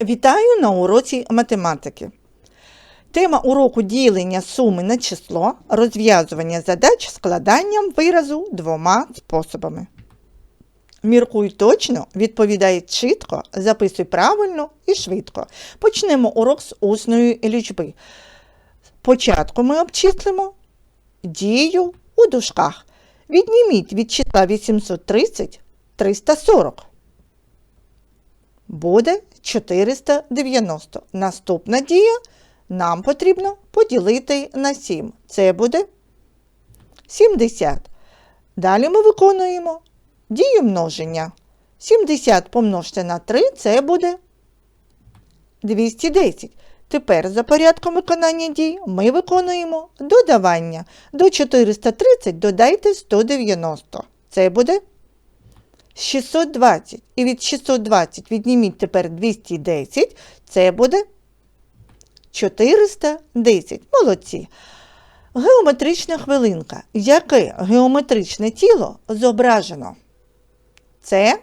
Вітаю на уроці математики. Тема уроку ділення суми на число, розв'язування задач складанням виразу двома способами. Міркуй точно, відповідай чітко, записуй правильно і швидко. Почнемо урок з усної лічби. Спочатку ми обчислимо дію у дужках. Відніміть від числа 830 340 буде 490. Наступна дія нам потрібно поділити на 7. Це буде 70. Далі ми виконуємо дію множення. 70 помножте на 3 це буде 210. Тепер за порядком виконання дій ми виконуємо додавання. До 430 додайте 190. Це буде 620. І від 620 відніміть тепер 210, це буде 410. Молодці. Геометрична хвилинка. Яке геометричне тіло зображено? Це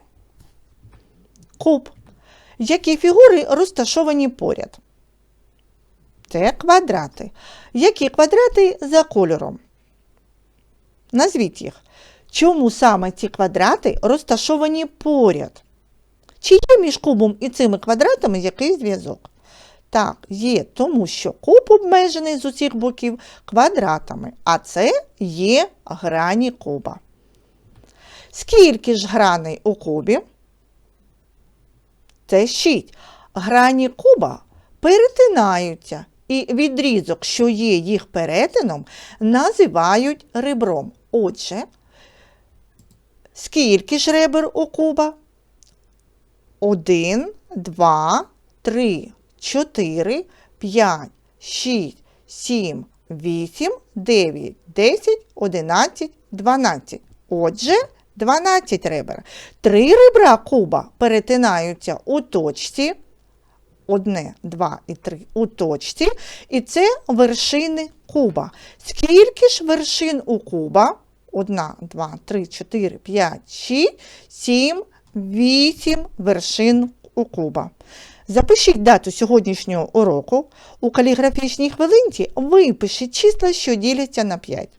куб. Які фігури розташовані поряд? Це квадрати. Які квадрати за кольором? Назвіть їх. Чому саме ці квадрати розташовані поряд? Чи є між кубом і цими квадратами якийсь зв'язок? Так, є, тому що куб обмежений з усіх боків квадратами, а це є грані куба. Скільки ж граней у кубі? Це 6. Грані куба перетинаються, і відрізок, що є їх перетином, називають ребром. Отже, Скільки ж ребер у куба? Один, два, три, чотири, п'ять, шість, сім, вісім, дев'ять, десять, одинадцять, дванадцять. Отже, 12 ребер. Три ребра куба перетинаються у точці. Одне, два і три у точці. І це вершини куба. Скільки ж вершин у куба? 1, 2, 3, 4, 5, 6, 7, 8 вершин у куба. Запишіть дату сьогоднішнього уроку. У каліграфічній хвилинці випишіть числа, що діляться на 5.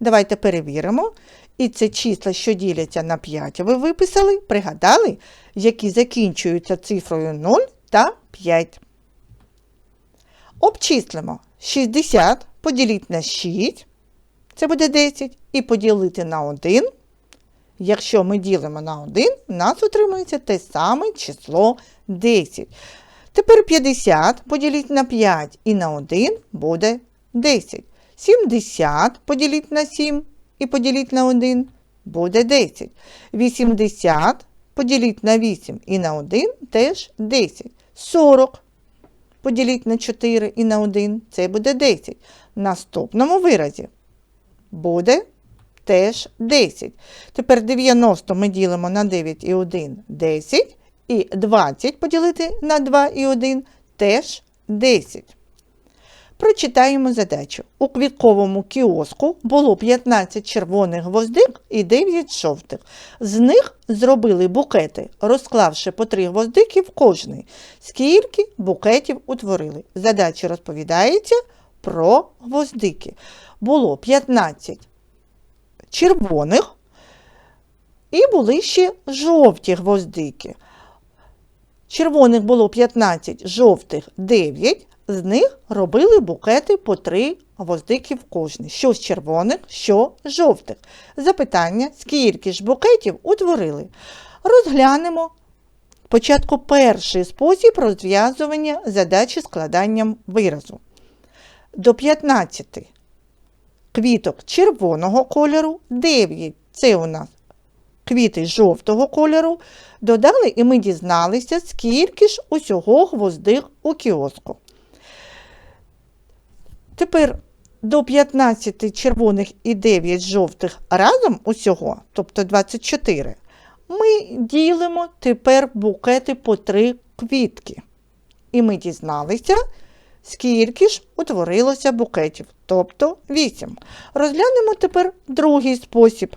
Давайте перевіримо. І це числа, що діляться на 5, ви виписали, пригадали, які закінчуються цифрою 0 та 5. Обчислимо 60 поділіть на 6 це буде 10, і поділити на 1. Якщо ми ділимо на 1, у нас отримується те саме число 10. Тепер 50 поділіть на 5 і на 1 буде 10. 70 поділіть на 7 і поділіть на 1 буде 10. 80 поділіть на 8 і на 1 теж 10. 40 поділіть на 4 і на 1 це буде 10. В наступному виразі буде теж 10. Тепер 90 ми ділимо на 9 і 1 10. І 20 поділити на 2 і 1 теж 10. Прочитаємо задачу. У квітковому кіоску було 15 червоних гвоздик і 9 жовтих. З них зробили букети, розклавши по 3 гвоздики в кожний. Скільки букетів утворили? Задача розповідається про гвоздики. Було 15 червоних і були ще жовті гвоздики. Червоних було 15, жовтих 9, з них робили букети по 3 гвоздики в кожний. Що з червоних, що з жовтих. Запитання, скільки ж букетів утворили. Розглянемо спочатку перший спосіб розв'язування задачі складанням виразу. До 15 квіток червоного кольору, 9 це у нас квіти жовтого кольору. Додали і ми дізналися, скільки ж усього гвоздик у кіоску. Тепер до 15 червоних і 9 жовтих разом усього, тобто 24, ми ділимо тепер букети по 3 квітки. І ми дізналися, скільки ж утворилося букетів, тобто 8. Розглянемо тепер другий спосіб.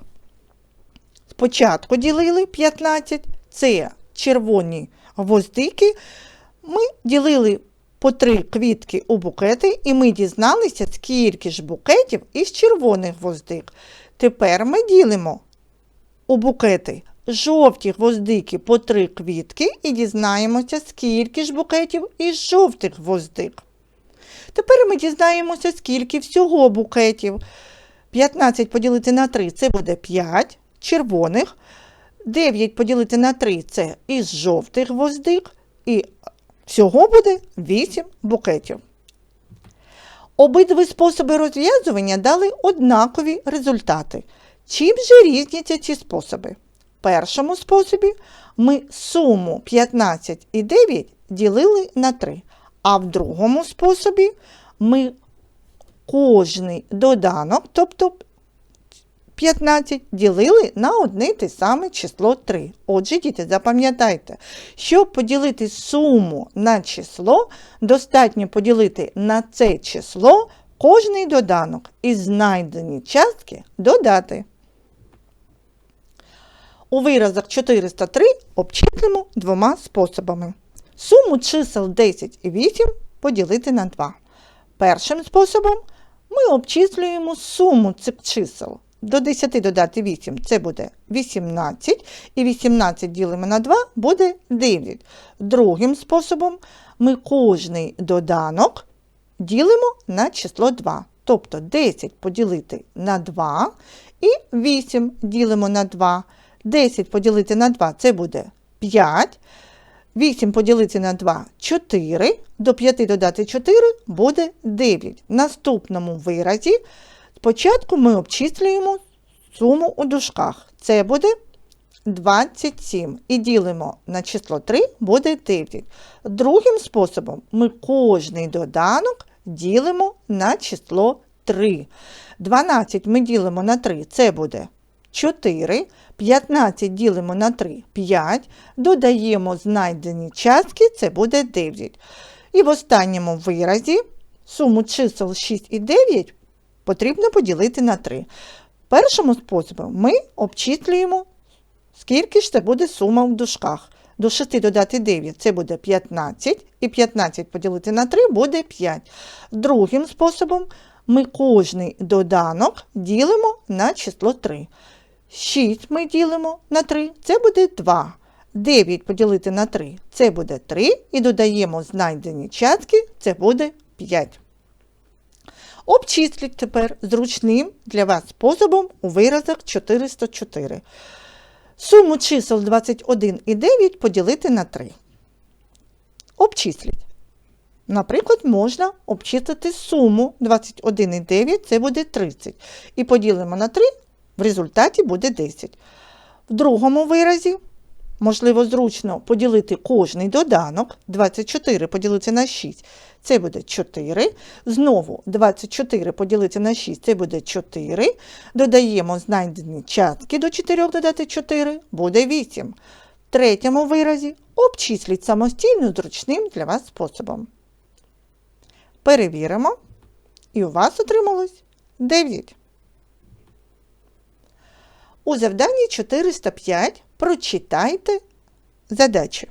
Спочатку ділили 15, це червоні гвоздики. Ми ділили по три квітки у букети, і ми дізналися, скільки ж букетів із червоних гвоздик. Тепер ми ділимо у букети жовті гвоздики по три квітки і дізнаємося, скільки ж букетів із жовтих гвоздик. Тепер ми дізнаємося, скільки всього букетів. 15 поділити на 3 це буде 5 червоних. 9 поділити на 3 це із жовтих гвоздик. І всього буде 8 букетів. Обидві способи розв'язування дали однакові результати. Чим же різняться ці способи? В першому способі ми суму 15 і 9 ділили на 3, а в другому способі ми кожний доданок, тобто 15, ділили на одне те саме число 3. Отже, діти, запам'ятайте, щоб поділити суму на число, достатньо поділити на це число кожний доданок і знайдені частки додати. У виразах 403 обчислимо двома способами. Суму чисел 10 і 8 поділити на 2. Першим способом ми обчислюємо суму цих чисел. До 10 додати 8 це буде 18, і 18 ділимо на 2 буде 9. Другим способом ми кожний доданок ділимо на число 2. Тобто 10 поділити на 2 і 8 ділимо на 2. 10 поділити на 2 це буде 5. 8 поділити на 2 4. До 5 додати 4 буде 9. В наступному виразі спочатку ми обчислюємо суму у дужках. Це буде 27. І ділимо на число 3 буде 9. Другим способом ми кожний доданок ділимо на число 3. 12 ми ділимо на 3, це буде 4. 15 ділимо на 3 5. Додаємо знайдені частки, це буде 9. І в останньому виразі суму чисел 6 і 9 потрібно поділити на 3. Першому способом ми обчислюємо, скільки ж це буде сума в дужках. До 6 додати 9 це буде 15, і 15 поділити на 3 буде 5. Другим способом ми кожний доданок ділимо на число 3. 6 ми ділимо на 3, це буде 2. 9 поділити на 3 це буде 3. І додаємо знайдені частки, це буде 5. Обчисліть тепер зручним для вас способом у виразах 404. Суму чисел 21 і 9 поділити на 3. Обчисліть. Наприклад, можна обчислити суму 21 і 9, це буде 30. І поділимо на 3, в результаті буде 10. В другому виразі, можливо, зручно поділити кожний доданок. 24 поділити на 6, це буде 4. Знову 24 поділити на 6, це буде 4. Додаємо знайдені частки до 4 додати 4, буде 8. В третьому виразі обчисліть самостійно зручним для вас способом. Перевіримо. І у вас отрималось 9. У завданні 405 прочитайте задачі.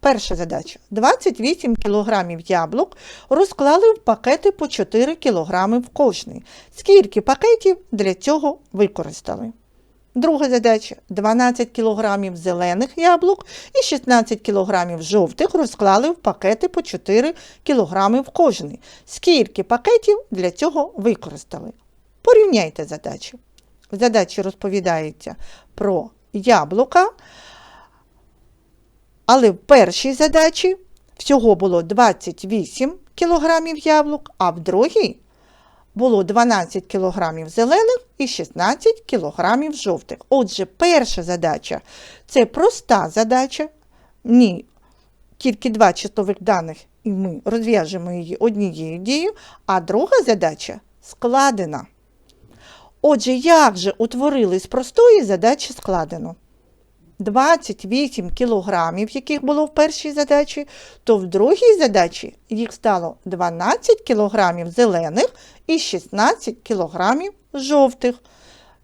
Перша задача. 28 кг яблук розклали в пакети по 4 кг в кожний. Скільки пакетів для цього використали? Друга задача. 12 кг зелених яблук і 16 кг жовтих розклали в пакети по 4 кг в кожний. Скільки пакетів для цього використали? Порівняйте задачі. В задачі розповідається про яблука. Але в першій задачі всього було 28 кг яблук, а в другій було 12 кг зелених і 16 кг жовтих. Отже, перша задача це проста задача. Ні, тільки два числових даних, і ми розв'яжемо її однією дією, а друга задача складена. Отже, як же утворили з простої задачі складено? 28 кілограмів, яких було в першій задачі, то в другій задачі їх стало 12 кілограмів зелених і 16 кілограмів жовтих.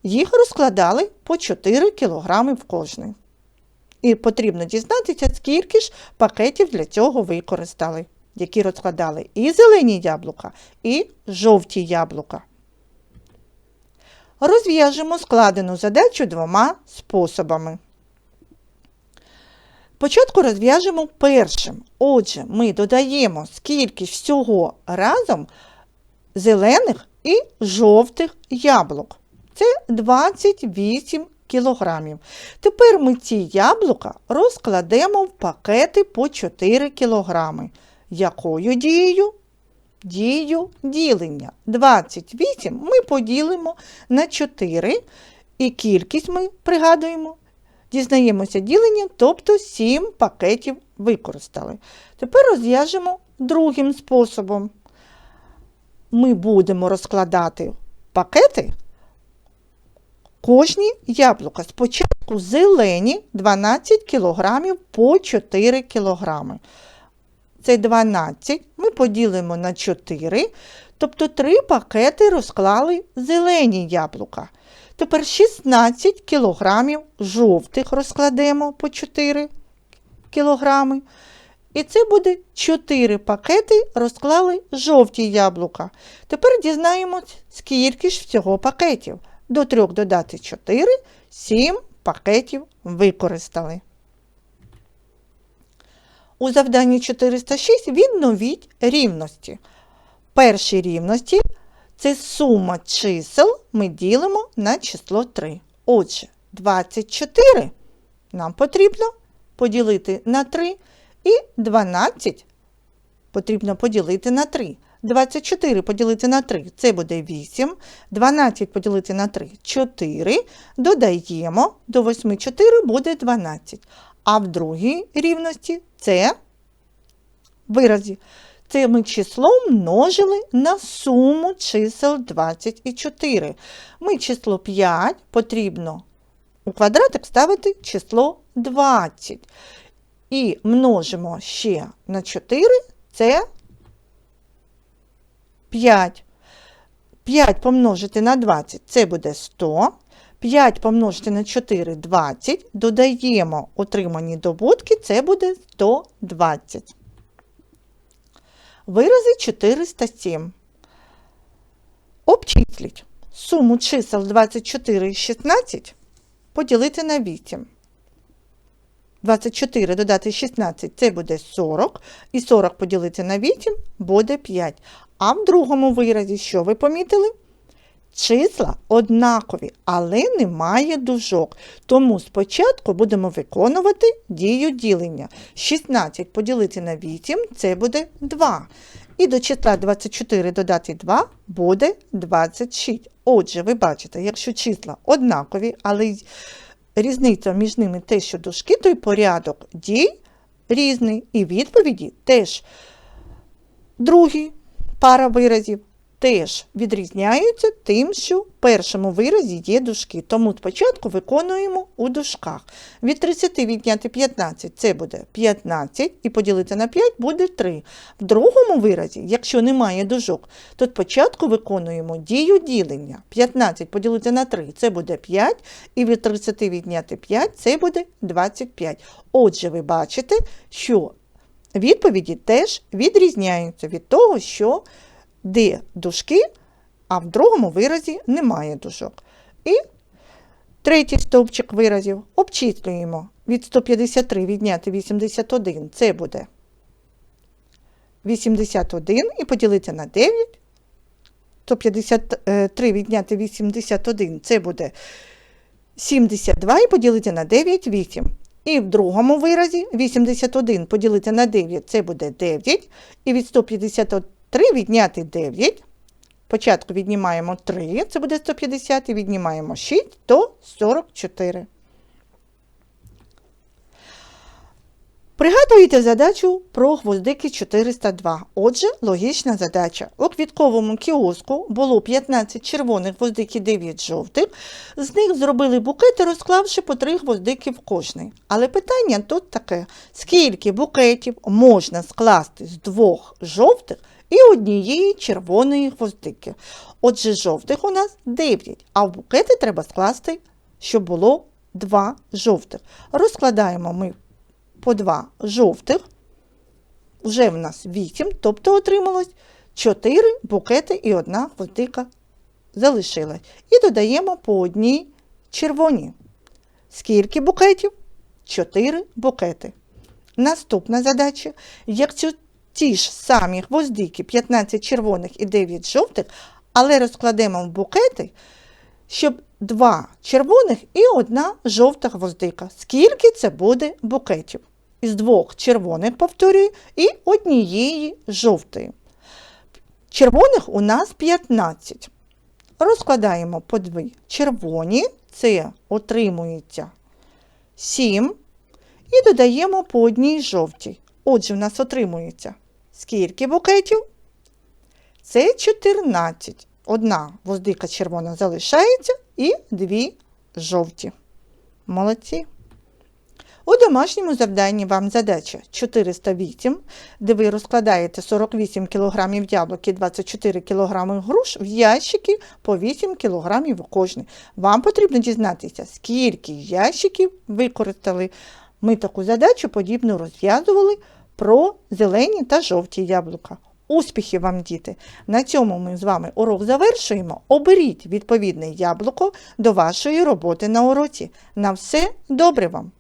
Їх розкладали по 4 кілограми в кожний. І потрібно дізнатися, скільки ж пакетів для цього використали, які розкладали і зелені яблука, і жовті яблука. Розв'яжемо складену задачу двома способами. Спочатку розв'яжемо першим. Отже, ми додаємо скільки всього разом зелених і жовтих яблук. Це 28 кілограмів. Тепер ми ці яблука розкладемо в пакети по 4 кілограми. Якою дією? Дією ділення. 28 ми поділимо на 4, і кількість ми пригадуємо, дізнаємося ділення, тобто 7 пакетів використали. Тепер розв'яжемо другим способом. Ми будемо розкладати пакети кожні яблука. Спочатку зелені 12 кг по 4 кг. Це 12 ми поділимо на 4, тобто 3 пакети розклали зелені яблука. Тепер 16 кг жовтих розкладемо по 4 кг. І це буде 4 пакети розклали жовті яблука. Тепер дізнаємось, скільки ж всього пакетів. До 3 додати 4, 7 пакетів використали. У завданні 406 відновіть рівності. Перші рівності це сума чисел ми ділимо на число 3. Отже, 24 нам потрібно поділити на 3 і 12 потрібно поділити на 3. 24 поділити на 3 це буде 8. 12 поділити на 3 4. Додаємо до 8 4 буде 12. А в другій рівності це виразі. Це ми число множили на суму чисел 20 і 4. Ми число 5 потрібно у квадратик ставити число 20. І множимо ще на 4 це 5. 5 помножити на 20 це буде 100. 5 помножити на 4 20. Додаємо отримані добутки, це буде 120. Вирази 407. Обчисліть суму чисел 24 і 16 поділити на 8. 24 додати 16 це буде 40. І 40 поділити на 8 буде 5. А в другому виразі, що ви помітили? Числа однакові, але немає дужок. Тому спочатку будемо виконувати дію ділення. 16 поділити на 8 це буде 2. І до числа 24 додати 2 буде 26. Отже, ви бачите, якщо числа однакові, але різниця між ними те, що дужки, то й порядок дій різний. І відповіді теж другий пара виразів теж відрізняються тим, що в першому виразі є дужки. Тому спочатку виконуємо у дужках. Від 30 відняти 15 це буде 15, і поділити на 5 буде 3. В другому виразі, якщо немає дужок, то спочатку виконуємо дію ділення. 15 поділити на 3 це буде 5, і від 30 відняти 5 це буде 25. Отже, ви бачите, що відповіді теж відрізняються від того, що де дужки, а в другому виразі немає дужок. І третій стовпчик виразів обчислюємо від 153 відняти 81, це буде 81 і поділити на 9. 153 відняти 81, це буде 72 і поділити на 9 8. І в другому виразі 81 поділити на 9 це буде 9. І від 153 3 відняти 9. Спочатку віднімаємо 3, це буде 150, і віднімаємо 6, то 44. Пригадуєте задачу про гвоздики 402. Отже, логічна задача. У квітковому кіоску було 15 червоних гвоздик і 9 жовтих. З них зробили букети, розклавши по 3 гвоздики в кожний. Але питання тут таке: скільки букетів можна скласти з двох жовтих і однієї червоної гвоздики. Отже, жовтих у нас 9, а в букети треба скласти, щоб було два жовтих. Розкладаємо ми по два жовтих. Вже в нас 8, тобто отрималось 4 букети і одна гвоздика залишилась. І додаємо по одній червоній. Скільки букетів? 4 букети. Наступна задача. Якщо ті ж самі гвоздики, 15 червоних і 9 жовтих, але розкладемо в букети, щоб два червоних і одна жовта гвоздика. Скільки це буде букетів? Із двох червоних, повторюю, і однієї жовтої. Червоних у нас 15. Розкладаємо по дві червоні, це отримується 7. І додаємо по одній жовтій. Отже, в нас отримується скільки букетів? Це 14. Одна воздика червона залишається і дві жовті. Молодці. У домашньому завданні вам задача 408, де ви розкладаєте 48 кг яблук і 24 кг груш в ящики по 8 кг у кожний. Вам потрібно дізнатися, скільки ящиків використали. Ми таку задачу подібну розв'язували про зелені та жовті яблука. Успіхів вам, діти! На цьому ми з вами урок завершуємо. Оберіть відповідне яблуко до вашої роботи на уроці. На все добре вам!